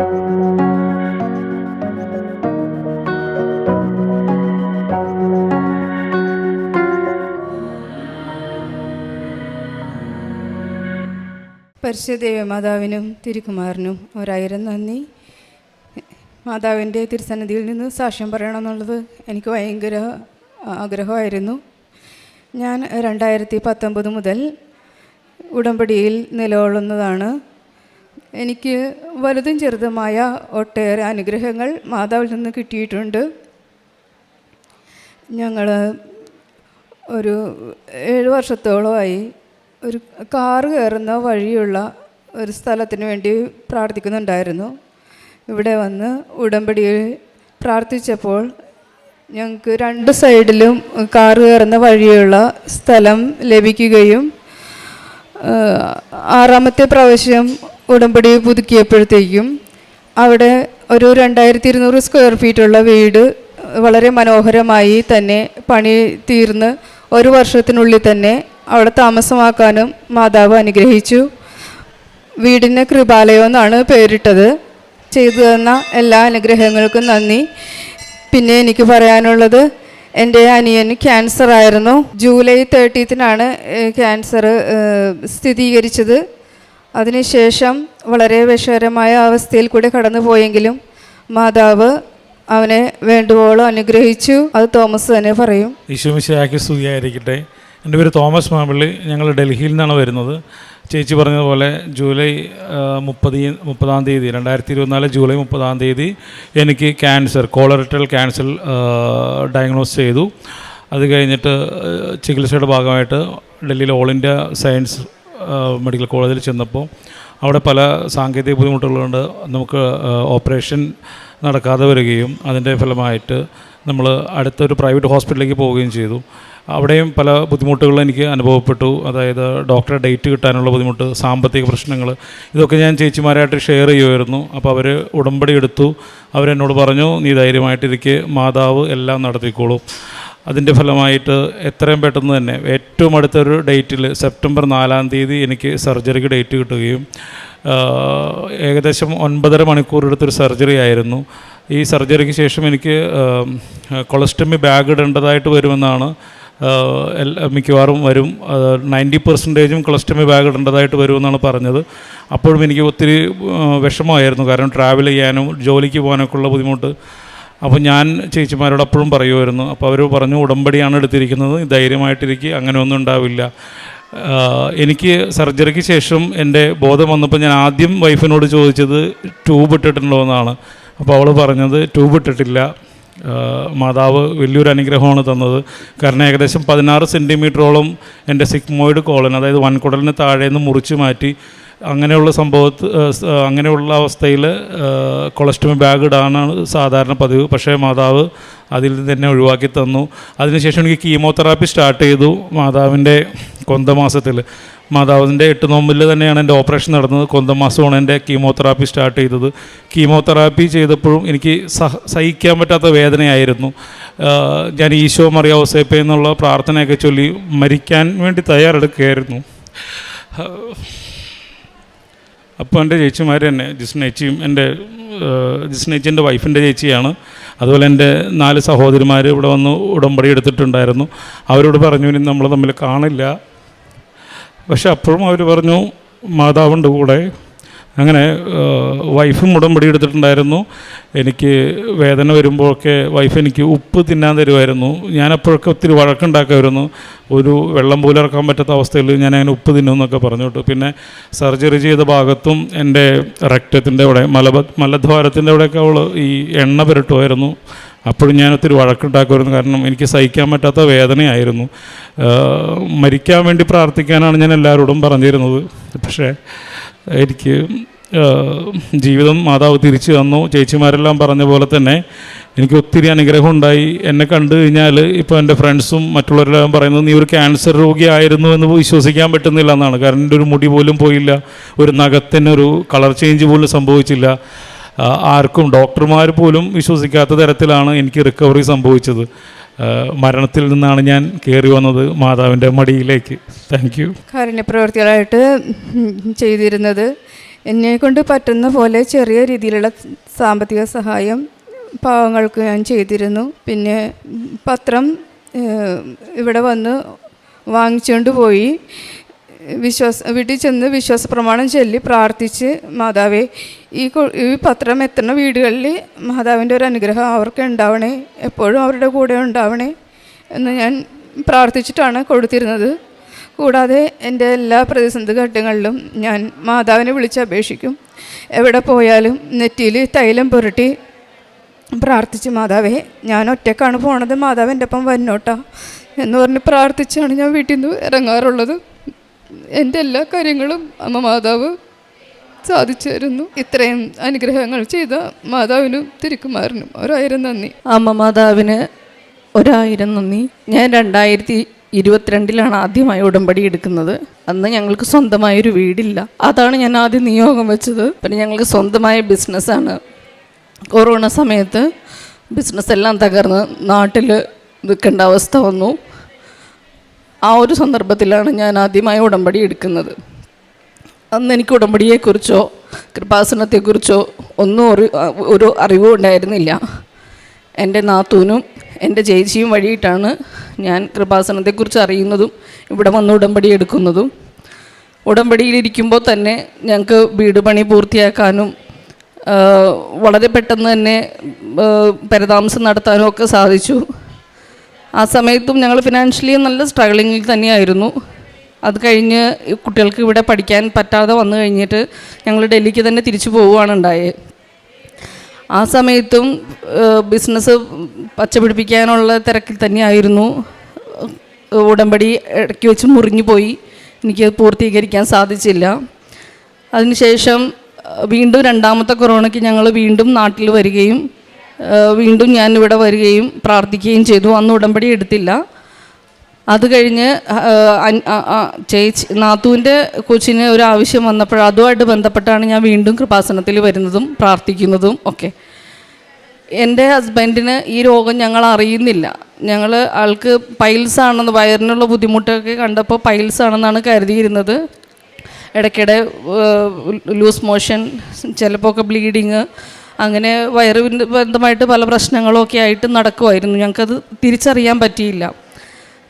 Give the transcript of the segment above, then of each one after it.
പരിശുദ്ധ മാതാവിനും തിരുക്കുമാറിനും ഒരായിരം നന്ദി. മാതാവിന്റെ തിരുസന്നിധിയിൽ നിന്ന് സാക്ഷ്യം പറയണമെന്നുള്ളത് എനിക്ക് ഭയങ്കര ആഗ്രഹമായിരുന്നു. ഞാൻ രണ്ടായിരത്തി പത്തൊമ്പത് മുതൽ ഉടമ്പടിയിൽ നിലകൊള്ളുന്നതാണ്. എനിക്ക് വലുതും ചെറുതുമായ ഒട്ടേറെ അനുഗ്രഹങ്ങൾ മാതാവിൽ നിന്ന് കിട്ടിയിട്ടുണ്ട്. ഞങ്ങൾ ഒരു ഏഴ് വർഷത്തോളമായി ഒരു കാറ് കയറുന്ന വഴിയുള്ള ഒരു സ്ഥലത്തിന് വേണ്ടി പ്രാർത്ഥിക്കുന്നുണ്ടായിരുന്നു. ഇവിടെ വന്ന് ഉടമ്പടിയിൽ പ്രാർത്ഥിച്ചപ്പോൾ ഞങ്ങൾക്ക് രണ്ട് സൈഡിലും കാറ് കയറുന്ന വഴിയുള്ള സ്ഥലം ലഭിക്കുകയും ആറാമത്തെ പ്രാവശ്യം ഉടമ്പടി പുതുക്കിയപ്പോഴത്തേക്കും അവിടെ ഒരു രണ്ടായിരത്തി ഇരുന്നൂറ് സ്ക്വയർ ഫീറ്റുള്ള വീട് വളരെ മനോഹരമായി തന്നെ പണി തീർന്ന് ഒരു വർഷത്തിനുള്ളിൽ തന്നെ അവിടെ താമസമാക്കാനും മാതാവ് അനുഗ്രഹിച്ചു. വീടിന് കൃപാലയം എന്നാണ് പേരിട്ടത്. ചെയ്തു തന്ന എല്ലാ അനുഗ്രഹങ്ങൾക്കും നന്ദി. പിന്നെ എനിക്ക് പറയാനുള്ളത് എന്റെ അനിയന് ക്യാൻസർ ആയിരുന്നു. ജൂലൈ തേർട്ടീത്തിനാണ് ക്യാൻസർ സ്ഥിരീകരിച്ചത്. അതിനുശേഷം വളരെ വിഷകരമായ അവസ്ഥയിൽ കൂടി കടന്നുപോയെങ്കിലും മാതാവ് അവനെ വേണ്ടുവോളം അനുഗ്രഹിച്ചു. അത് തോമസ് തന്നെ പറയും. ഈശോമിശയാക്കി സ്തുതിയായിരിക്കട്ടെ. എന്റെ പേര് തോമസ് മാമ്പിള്ളി. ഞങ്ങൾ ഡൽഹിയിൽ നിന്നാണ് വരുന്നത്. ചേച്ചി പറഞ്ഞതുപോലെ ജൂലൈ മുപ്പത് മുപ്പതാം തീയതി രണ്ടായിരത്തി ഇരുപത്തിനാല് ജൂലൈ മുപ്പതാം തീയതി എനിക്ക് ക്യാൻസർ കോളറിറ്റൽ ക്യാൻസർ ഡയഗ്നോസ് ചെയ്തു. അത് കഴിഞ്ഞിട്ട് ചികിത്സയുടെ ഭാഗമായിട്ട് ഡൽഹിയിൽ ഓൾ ഇന്ത്യ സയൻസ് മെഡിക്കൽ കോളേജിൽ ചെന്നപ്പോൾ അവിടെ പല സാങ്കേതിക ബുദ്ധിമുട്ടുകളുണ്ട്. നമുക്ക് ഓപ്പറേഷൻ നടക്കാതെ വരികയും അതിന്റെ ഫലമായിട്ട് നമ്മൾ അടുത്തൊരു പ്രൈവറ്റ് ഹോസ്പിറ്റലിലേക്ക് പോവുകയും ചെയ്തു. അവിടെയും പല ബുദ്ധിമുട്ടുകളും എനിക്ക് അനുഭവപ്പെട്ടു. അതായത് ഡോക്ടറെ ഡേറ്റ് കിട്ടാനുള്ള ബുദ്ധിമുട്ട് സാമ്പത്തിക പ്രശ്നങ്ങൾ ഇതൊക്കെ ഞാൻ ചേച്ചിമാരായിട്ട് ഷെയർ ചെയ്യുമായിരുന്നു. അപ്പോൾ അവർ ഉടമ്പടി എടുത്തു. അവരെന്നോട് പറഞ്ഞു നീ ധൈര്യമായിട്ടിരിക്കെ മാതാവ് എല്ലാം നടത്തിക്കോളും. അതിന്റെ ഫലമായിട്ട് എത്രയും പെട്ടെന്ന് തന്നെ ഏറ്റവും അടുത്തൊരു ഡേറ്റിൽ സെപ്റ്റംബർ നാലാം തീയതി എനിക്ക് സർജറിക്ക് ഡേറ്റ് കിട്ടുകയും ഏകദേശം ഒൻപതര മണിക്കൂർ എടുത്തൊരു സർജറി ആയിരുന്നു. ഈ സർജറിക്ക് ശേഷം എനിക്ക് കൊളസ്ട്രമി ബാഗ് ഇടേണ്ടതായിട്ട് വരുമെന്നാണ് മിക്കവാറും വരും. നയന്റി പെർസെന്റേജും കൊളസ്ട്രമി ബാഗ് ഇടേണ്ടതായിട്ട് വരുമെന്നാണ് പറഞ്ഞത്. അപ്പോഴും എനിക്ക് ഒത്തിരി വിഷമമായിരുന്നു. കാരണം ട്രാവൽ ചെയ്യാനും ജോലിക്ക് പോകാനൊക്കെ ഉള്ള ബുദ്ധിമുട്ട്. അപ്പോൾ ഞാൻ ചേച്ചിമാരോട് അപ്പോഴും പറയുമായിരുന്നു അപ്പോൾ അവർ പറഞ്ഞു ഉടമ്പടിയാണ് എടുത്തിരിക്കുന്നത് ധൈര്യമായിട്ടിരിക്കുക അങ്ങനെ ഒന്നും ഉണ്ടാവില്ല. എനിക്ക് സർജറിക്ക് ശേഷം എന്റെ ബോധം വന്നപ്പോൾ ഞാൻ ആദ്യം വൈഫിനോട് ചോദിച്ചത് ട്യൂബ് ഇട്ടിട്ടുണ്ടോ? എന്നാണ്. അപ്പോൾ അവൾ പറഞ്ഞത് ട്യൂബ് ഇട്ടിട്ടില്ല. മാതാവ് വലിയൊരു അനുഗ്രഹമാണ് തന്നത്. കാരണം ഏകദേശം പതിനാറ് സെന്റിമീറ്ററോളം എന്റെ സിഗ്മോയിഡ് കോളൻ അതായത് വൻകുടലിന് താഴെ നിന്ന് മുറിച്ച് മാറ്റി അങ്ങനെയുള്ള സംഭവത്ത് അങ്ങനെയുള്ള അവസ്ഥയിൽ കൊളസ്ട്രോമി ബാഗ് ഇടാനാണ് സാധാരണ പതിവ്. പക്ഷേ മാതാവ് അതിൽ നിന്ന് തന്നെ ഒഴിവാക്കി തന്നു. അതിനുശേഷം എനിക്ക് കീമോതെറാപ്പി സ്റ്റാർട്ട് ചെയ്തു മാതാവിന്റെ കൊന്തമാസത്തിൽ മാതാവിന്റെ എട്ട് നോമ്പിൽ തന്നെയാണ് എന്റെ ഓപ്പറേഷൻ നടന്നത്. കൊന്തമാസമാണ് എന്റെ കീമോതെറാപ്പി സ്റ്റാർട്ട് ചെയ്തത്. കീമോതെറാപ്പി ചെയ്തപ്പോഴും എനിക്ക് സഹ സഹിക്കാൻ പറ്റാത്ത വേദനയായിരുന്നു. ഞാൻ ഈശോ മറിയാവസേപ്പ എന്നുള്ള പ്രാർത്ഥനയൊക്കെ ചൊല്ലി മരിക്കാൻ വേണ്ടി തയ്യാറെടുക്കുകയായിരുന്നു. അപ്പോൾ എന്റെ ചേച്ചിമാർ തന്നെ ജിസ്നേച്ചിയും എന്റെ ജിസ്നേച്ചിന്റെ വൈഫിന്റെ ചേച്ചിയാണ്. അതുപോലെ എന്റെ നാല് സഹോദരിമാർ ഇവിടെ വന്ന് ഉടമ്പടി എടുത്തിട്ടുണ്ടായിരുന്നു. അവരോട് പറഞ്ഞു ഇനി നമ്മൾ തമ്മിൽ കാണില്ല. പക്ഷെ അപ്പോഴും അവർ പറഞ്ഞു മാതാവുണ്ട് കൂടെ. അങ്ങനെ വൈഫും ഉടമ്പടി എടുത്തിട്ടുണ്ടായിരുന്നു. എനിക്ക് വേദന വരുമ്പോഴൊക്കെ വൈഫ് എനിക്ക് ഉപ്പ് തിന്നാൻ തരുമായിരുന്നു. ഞാനപ്പോഴൊക്കെ ഒത്തിരി വഴക്കുണ്ടാക്കുമായിരുന്നു. ഒരു വെള്ളം പോലും ഇറക്കാൻ പറ്റാത്ത അവസ്ഥയിൽ ഞാൻ അങ്ങനെ ഉപ്പ് തിന്നും എന്നൊക്കെ പറഞ്ഞിട്ട് പിന്നെ സർജറി ചെയ്ത ഭാഗത്തും എന്റെ രക്തത്തിന്റെ അവിടെ മലബ മലദ്വാരത്തിന്റെ അവിടെയൊക്കെ അവൾ ഈ എണ്ണ പുരട്ടുമായിരുന്നു. അപ്പോഴും ഞാൻ ഒത്തിരി വഴക്കുണ്ടാക്കുമായിരുന്നു. കാരണം എനിക്ക് സഹിക്കാൻ പറ്റാത്ത വേദനയായിരുന്നു. മരിക്കാൻ വേണ്ടി പ്രാർത്ഥിക്കാനാണ് ഞാൻ എല്ലാവരോടും പറഞ്ഞിരുന്നത്. പക്ഷേ എനിക്ക് ജീവിതം മാതാവ് തിരിച്ചു തന്നു. ചേച്ചിമാരെല്ലാം പറഞ്ഞ പോലെ തന്നെ എനിക്ക് ഒത്തിരി അനുഗ്രഹം ഉണ്ടായി. എന്നെ കണ്ടു കഴിഞ്ഞാൽ ഇപ്പോൾ എന്റെ ഫ്രണ്ട്സും മറ്റുള്ളവരെല്ലാം പറയുന്നത് നീ ഒരു ക്യാൻസർ രോഗിയായിരുന്നു എന്ന് വിശ്വസിക്കാൻ പറ്റുന്നില്ല എന്നാണ്. കാരണം എന്റെ ഒരു മുടി പോലും പോയില്ല. ഒരു നഖത്തിനൊരു കളർ ചേഞ്ച് പോലും സംഭവിച്ചില്ല. ആർക്കും ഡോക്ടർമാർ പോലും വിശ്വസിക്കാത്ത തരത്തിലാണ് എനിക്ക് റിക്കവറി സംഭവിച്ചത്. മരണത്തിൽ നിന്നാണ് ഞാൻ കയറി വന്നത് മാതാവിന്റെ മടിയിലേക്ക്. താങ്ക് യു കാരുണ്യപ്രവർത്തികളായിട്ട് ചെയ്തിരുന്നത്. എന്നെ കൊണ്ട് പറ്റുന്ന പോലെ ചെറിയ രീതിയിലുള്ള സാമ്പത്തിക സഹായം പാവങ്ങൾക്ക് ഞാൻ ചെയ്തിരുന്നു. പിന്നെ പത്രം ഇവിടെ വന്ന് വാങ്ങിച്ചുകൊണ്ട് പോയി. വിശ്വാസ വീട്ടിൽ ചെന്ന് വിശ്വാസ പ്രമാണം ചൊല്ലി പ്രാർത്ഥിച്ച് മാതാവേ ഈ ഈ പത്രം എത്തുന്ന വീടുകളിൽ മാതാവിന്റെ ഒരു അനുഗ്രഹം അവർക്ക് ഉണ്ടാവണേ എപ്പോഴും അവരുടെ കൂടെ ഉണ്ടാവണേ എന്ന് ഞാൻ പ്രാർത്ഥിച്ചിട്ടാണ് കൊടുത്തിരുന്നത്. കൂടാതെ എന്റെ എല്ലാ പ്രതിസന്ധി ഘട്ടങ്ങളിലും ഞാൻ മാതാവിനെ വിളിച്ച് അപേക്ഷിക്കും. എവിടെ പോയാലും നെറ്റിയിൽ തൈലം പുരട്ടി പ്രാർത്ഥിച്ച് മാതാവേ ഞാൻ ഒറ്റക്കാണ് പോണത് മാതാവ് എന്റെ ഒപ്പം വന്നോട്ടാ എന്ന് പറഞ്ഞ് പ്രാർത്ഥിച്ചാണ് ഞാൻ വീട്ടിൽ നിന്ന് ഇറങ്ങാറുള്ളത്. എന്റെ എല്ലാ കാര്യങ്ങളും അമ്മ മാതാവ് സാധിച്ചായിരുന്നു ഇത്രയും അനുഗ്രഹങ്ങൾ ചെയ്ത മാതാവിനും തിരുക്കുമാറിനും ഒരായിരം നന്ദി. അമ്മ മാതാവിന് ഒരായിരം നന്ദി. ഞാൻ രണ്ടായിരത്തി ഇരുപത്തിരണ്ടിലാണ് ആദ്യമായി ഉടമ്പടി എടുക്കുന്നത്. അന്ന് ഞങ്ങൾക്ക് സ്വന്തമായൊരു വീടില്ല. അതാണ് ഞാൻ ആദ്യം നിയോഗം വെച്ചത്. പിന്നെ ഞങ്ങൾക്ക് സ്വന്തമായ ബിസിനസ്സാണ്. കൊറോണ സമയത്ത് ബിസിനസ് എല്ലാം തകർന്ന് നാട്ടിൽ നിൽക്കേണ്ട അവസ്ഥ വന്നു. ആ ഒരു സന്ദർഭത്തിലാണ് ഞാൻ ആദ്യമായി ഉടമ്പടി എടുക്കുന്നത്. അന്ന് എനിക്ക് ഉടമ്പടിയെക്കുറിച്ചോ കൃപാസനത്തെക്കുറിച്ചോ ഒന്നും ഒരു ഒരു അറിവും ഉണ്ടായിരുന്നില്ല. എന്റെ നാത്തൂനും എന്റെ ചേച്ചിയും വഴിയിട്ടാണ് ഞാൻ കൃപാസനത്തെക്കുറിച്ച് അറിയുന്നതും ഇവിടെ വന്ന് ഉടമ്പടി എടുക്കുന്നതും. ഉടമ്പടിയിലിരിക്കുമ്പോൾ തന്നെ ഞങ്ങൾക്ക് വീട് പണി പൂർത്തിയാക്കാനും വളരെ പെട്ടെന്ന് തന്നെ പരതാമസം നടത്താനും ഒക്കെ സാധിച്ചു. ആ സമയത്തും ഞങ്ങൾ ഫിനാൻഷ്യലി നല്ല സ്ട്രഗിളിങ്ങിൽ തന്നെയായിരുന്നു. അത് കഴിഞ്ഞ് കുട്ടികൾക്ക് ഇവിടെ പഠിക്കാൻ പറ്റാതെ വന്നു കഴിഞ്ഞിട്ട് ഞങ്ങൾ ഡൽഹിക്ക് തന്നെ തിരിച്ചു പോവുകയാണ് ഉണ്ടായത് ആ സമയത്തും ബിസിനസ് പച്ചപിടിപ്പിക്കാനുള്ള തിരക്കിൽ തന്നെയായിരുന്നു. ഉടമ്പടി ഇടയ്ക്ക് വെച്ച് മുറിഞ്ഞു പോയി. എനിക്ക് പൂർത്തീകരിക്കാൻ സാധിച്ചില്ല. അതിനുശേഷം വീണ്ടും രണ്ടാമത്തെ കൊറോണയ്ക്ക് ഞങ്ങൾ വീണ്ടും നാട്ടിൽ വരികയും വീണ്ടും ഞാൻ ഇവിടെ വരികയും പ്രാർത്ഥിക്കുകയും ചെയ്തു. അന്ന് ഉടമ്പടി എടുത്തില്ല. അത് കഴിഞ്ഞ് ചേച്ചി നാത്തുവിന്റെ കൊച്ചിന് ഒരു ആവശ്യം വന്നപ്പോൾ അതുമായിട്ട് ബന്ധപ്പെട്ടാണ് ഞാൻ വീണ്ടും കൃപാസനത്തിൽ വരുന്നതും പ്രാർത്ഥിക്കുന്നതും ഒക്കെ. എന്റെ ഹസ്ബൻഡിന് ഈ രോഗം ഞങ്ങൾ അറിയുന്നില്ല. ഞങ്ങൾ ആൾക്ക് പൈൽസ് ആണെന്ന് വയറിനുള്ള ബുദ്ധിമുട്ടൊക്കെ കണ്ടപ്പോൾ പൈൽസ് ആണെന്നാണ് കരുതിയിരുന്നത്. ഇടയ്ക്കിടെ ലൂസ് മോഷൻ ചിലപ്പോൾ ഒക്കെ ബ്ലീഡിങ് അങ്ങനെ വയറിന് ബന്ധമായിട്ട് പല പ്രശ്നങ്ങളൊക്കെ ആയിട്ട് നടക്കുമായിരുന്നു ഞങ്ങൾക്കത് തിരിച്ചറിയാൻ പറ്റിയില്ല.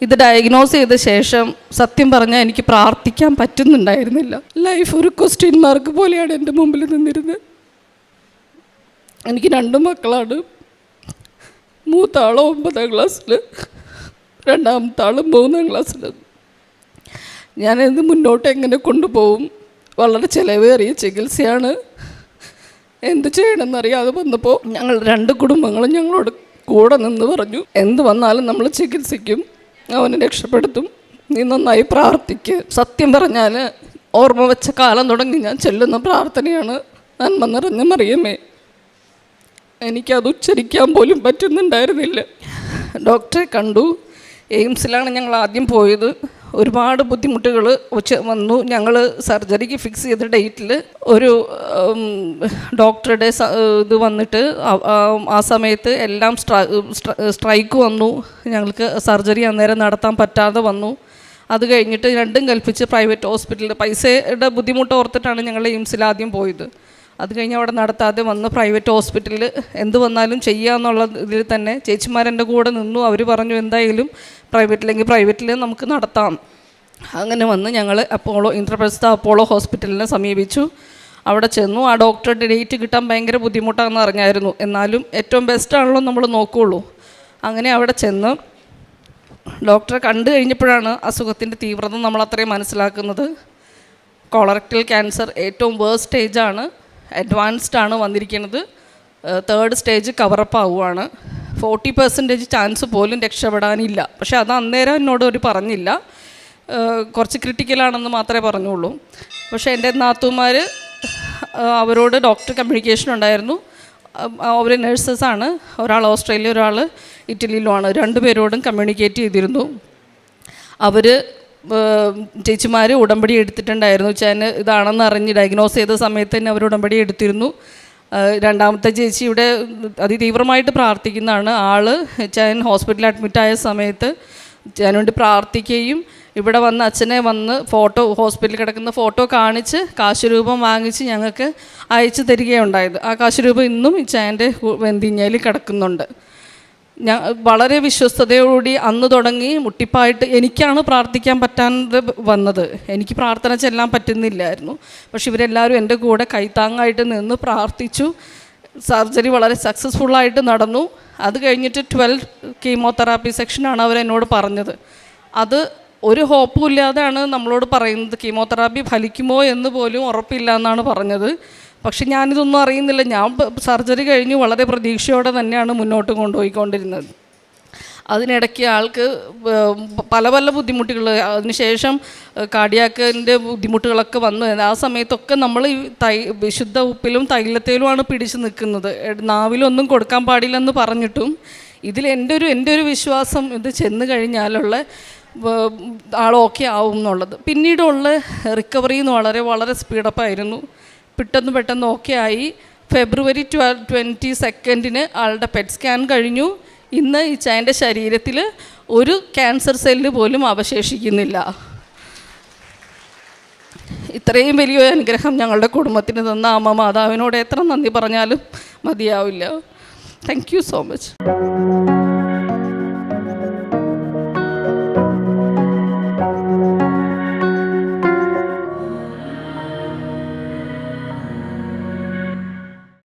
ഇത് ഡയഗ്നോസ് ചെയ്ത ശേഷം സത്യം പറഞ്ഞാൽ എനിക്ക് പ്രാർത്ഥിക്കാൻ പറ്റുന്നുണ്ടായിരുന്നില്ല. ലൈഫ് ഒരു ക്വസ്റ്റ്യൻ മാർക്ക് പോലെയാണ് എന്റെ മുമ്പിൽ നിന്നിരുന്നത്. എനിക്ക് രണ്ട് മക്കളാണ്. മൂത്ത ഒമ്പതാം ക്ലാസ്സിൽ രണ്ടാമത്തെ ആൾ മൂന്നാം ക്ലാസ്സിൽ ഞാനിത് മുന്നോട്ട് എങ്ങനെ കൊണ്ടുപോകും വളരെ ചിലവേറിയ ചികിത്സയാണ്. എന്ത് ചെയ്യണമെന്നറിയാതെ വന്നപ്പോൾ ഞങ്ങൾ രണ്ട് കുടുംബങ്ങളും ഞങ്ങളോട് കൂടെ നിന്ന് പറഞ്ഞു എന്ത് വന്നാലും നമ്മൾ ചികിത്സിക്കും അവനെ രക്ഷപ്പെടുത്തും. നീ നന്നായി പ്രാർത്ഥിക്ക്. സത്യം പറഞ്ഞാൽ ഓർമ്മ വെച്ച കാലം തുടങ്ങി ഞാൻ ചെല്ലുന്ന പ്രാർത്ഥനയാണ് നന്മ നിറഞ്ഞ മറിയമേ. എനിക്കത് ഉച്ചരിക്കാൻ പോലും പറ്റുന്നുണ്ടായിരുന്നില്ല. ഡോക്ടറെ കണ്ടു. എയിംസിലാണ് ഞങ്ങൾ ആദ്യം പോയത്. ഒരുപാട് ബുദ്ധിമുട്ടുകൾ ഉച്ച വന്നു. ഞങ്ങൾ സർജറിക്ക് ഫിക്സ് ചെയ്ത ഡേറ്റിൽ ഒരു ഡോക്ടറുടെ ഇത് വന്നിട്ട് ആ- സമയത്ത് എല്ലാം സ്ട്ര- സ്ട്ര- സ്ട്രൈക്ക് വന്നു. ഞങ്ങൾക്ക് സർജറി അന്നേരം നടത്താൻ പറ്റാതെ വന്നു. അത് കഴിഞ്ഞിട്ട് രണ്ടും കൽപ്പിച്ച് പ്രൈവറ്റ് ഹോസ്പിറ്റലിൽ പൈസയുടെ ബുദ്ധിമുട്ട് ഓർത്തിട്ടാണ് ഞങ്ങൾ എയിംസിൽ ആദ്യം പോയത്. അത് കഴിഞ്ഞ് അവിടെ നടത്താതെ വന്ന് പ്രൈവറ്റ് ഹോസ്പിറ്റലിൽ എന്ത് വന്നാലും ചെയ്യുക എന്നുള്ള ഇതിൽ തന്നെ ചേച്ചിമാരെന്റെ കൂടെ നിന്നു. അവർ പറഞ്ഞു എന്തായാലും പ്രൈവറ്റിലെങ്കിൽ പ്രൈവറ്റിൽ നമുക്ക് നടത്താം. അങ്ങനെ വന്ന് ഞങ്ങൾ അപ്പോളോ ഇന്ദ്രപ്രസ്ഥ അപ്പോളോ ഹോസ്പിറ്റലിനെ സമീപിച്ചു. അവിടെ ചെന്നു. ആ ഡോക്ടറുടെ ഡേറ്റ് കിട്ടാൻ ഭയങ്കര ബുദ്ധിമുട്ടാണെന്ന് അറിഞ്ഞായിരുന്നു. എന്നാലും ഏറ്റവും ബെസ്റ്റാണല്ലോ നമ്മൾ നോക്കുകയുള്ളൂ അങ്ങനെ അവിടെ ചെന്ന് ഡോക്ടറെ കണ്ടു കഴിഞ്ഞപ്പോഴാണ് അസുഖത്തിന്റെ തീവ്രത നമ്മൾ അത്രയും മനസ്സിലാക്കുന്നത്. കൊളറക്റ്റൽ ക്യാൻസർ ഏറ്റവും വേർസ്റ്റ് സ്റ്റേജാണ് അഡ്വാൻസ്ഡ് ആണ് വന്നിരിക്കുന്നത്. തേർഡ് സ്റ്റേജ് കവറപ്പ് ആവുകയാണ് ഫോർട്ടി പെർസെന്റേജ് ചാൻസ് പോലും രക്ഷപ്പെടാനില്ല. പക്ഷെ അത് അന്നേരം എന്നോട് ഒരു പറഞ്ഞില്ല. കുറച്ച് ക്രിട്ടിക്കലാണെന്ന് മാത്രമേ പറഞ്ഞുള്ളൂ. പക്ഷേ എന്റെ നാത്തുമാർ അവരോട് ഡോക്ടർ കമ്മ്യൂണിക്കേഷൻ ഉണ്ടായിരുന്നു. അവർ നേഴ്സസാണ് ഒരാൾ ഓസ്ട്രേലിയ ഒരാൾ ഇറ്റലിയിലുമാണ് രണ്ടുപേരോടും കമ്മ്യൂണിക്കേറ്റ് ചെയ്തിരുന്നു. അവർ ചേച്ചിമാർ ഉടമ്പടി എടുത്തിട്ടുണ്ടായിരുന്നു. ചേന് ഇതാണെന്ന് അറിഞ്ഞ് ഡയഗ്നോസ് ചെയ്ത സമയത്ത് തന്നെ അവർ ഉടമ്പടി എടുത്തിരുന്നു. രണ്ടാമത്തെ ചേച്ചി ഇവിടെ അതിതീവ്രമായിട്ട് പ്രാർത്ഥിക്കുന്നതാണ്. ആൾ ചേൻ ഹോസ്പിറ്റലിൽ അഡ്മിറ്റായ സമയത്ത് ചേൻ വേണ്ടി പ്രാർത്ഥിക്കുകയും ഇവിടെ വന്ന് അച്ഛനെ വന്ന് ഫോട്ടോ ഹോസ്പിറ്റലിൽ കിടക്കുന്ന ഫോട്ടോ കാണിച്ച് കാശുരൂപം വാങ്ങിച്ച് ഞങ്ങൾക്ക് അയച്ചു തരികയുണ്ടായത്. ആ കാശുരൂപം ഇന്നും ഈ ചായന്റെ വെന്തിഞ്ഞയിൽ കിടക്കുന്നുണ്ട്. ഞാൻ വളരെ വിശ്വസ്തയോടുകൂടി അന്ന് തുടങ്ങി മുട്ടിപ്പായിട്ട് എനിക്കാണ് പ്രാർത്ഥിക്കാൻ പറ്റാതെ വന്നത്. എനിക്ക് പ്രാർത്ഥന ചെല്ലാൻ പറ്റുന്നില്ലായിരുന്നു. പക്ഷെ ഇവരെല്ലാവരും എന്റെ കൂടെ കൈത്താങ്ങായിട്ട് നിന്ന് പ്രാർത്ഥിച്ചു. സർജറി വളരെ സക്സസ്ഫുള്ളായിട്ട് നടന്നു. അത് കഴിഞ്ഞിട്ട് ട്വൽവ് കീമോതെറാപ്പി സെക്ഷനാണ് അവരെന്നോട് പറഞ്ഞത്. അത് ഒരു ഹോപ്പും ഇല്ലാതെയാണ് നമ്മളോട് പറയുന്നത് കീമോതെറാപ്പി ഫലിക്കുമോ എന്ന് പോലും ഉറപ്പില്ല എന്നാണ് പറഞ്ഞത്. പക്ഷെ ഞാനിതൊന്നും അറിയുന്നില്ല. ഞാൻ സർജറി കഴിഞ്ഞ്. വളരെ പ്രതീക്ഷയോടെ തന്നെയാണ് മുന്നോട്ട് കൊണ്ടുപോയിക്കൊണ്ടിരുന്നത്. അതിനിടയ്ക്ക് ആൾക്ക് പല പല ബുദ്ധിമുട്ടുകൾ. അതിനുശേഷം കാർഡിയാക്കിന്റെ ബുദ്ധിമുട്ടുകളൊക്കെ വന്നു. ആ സമയത്തൊക്കെ നമ്മൾ ഈ തൈ വിശുദ്ധ ഉപ്പിലും തൈലത്തേലുമാണ് പിടിച്ച് നിൽക്കുന്നത്. നാവിലൊന്നും കൊടുക്കാൻ പാടില്ലെന്ന് പറഞ്ഞിട്ടും ഇതിൽ എന്റെ ഒരു എന്റെ ഒരു വിശ്വാസം ഇത് ചെന്ന് കഴിഞ്ഞാലുള്ള ആൾ ഓക്കെ ആവും എന്നുള്ളത് പിന്നീടുള്ള റിക്കവറി എന്ന് വളരെ വളരെ സ്പീഡപ്പായിരുന്നു. പെട്ടെന്ന് പെട്ടെന്ന് ഓക്കെ ആയി. ഫെബ്രുവരി ട്വൽവ് ട്വന്റി സെക്കൻഡിന് ആളുടെ പെറ്റ് സ്കാൻ കഴിഞ്ഞു. ഇന്ന് ഈ ചായന്റെ ശരീരത്തിൽ ഒരു ക്യാൻസർ സെല്ല് പോലും അവശേഷിക്കുന്നില്ല. ഇത്രയും വലിയൊരു അനുഗ്രഹം ഞങ്ങളുടെ കുടുംബത്തിന് തന്ന അമ്മ മാതാവിനോട് എത്ര നന്ദി പറഞ്ഞാലും മതിയാവില്ല. Thank you so much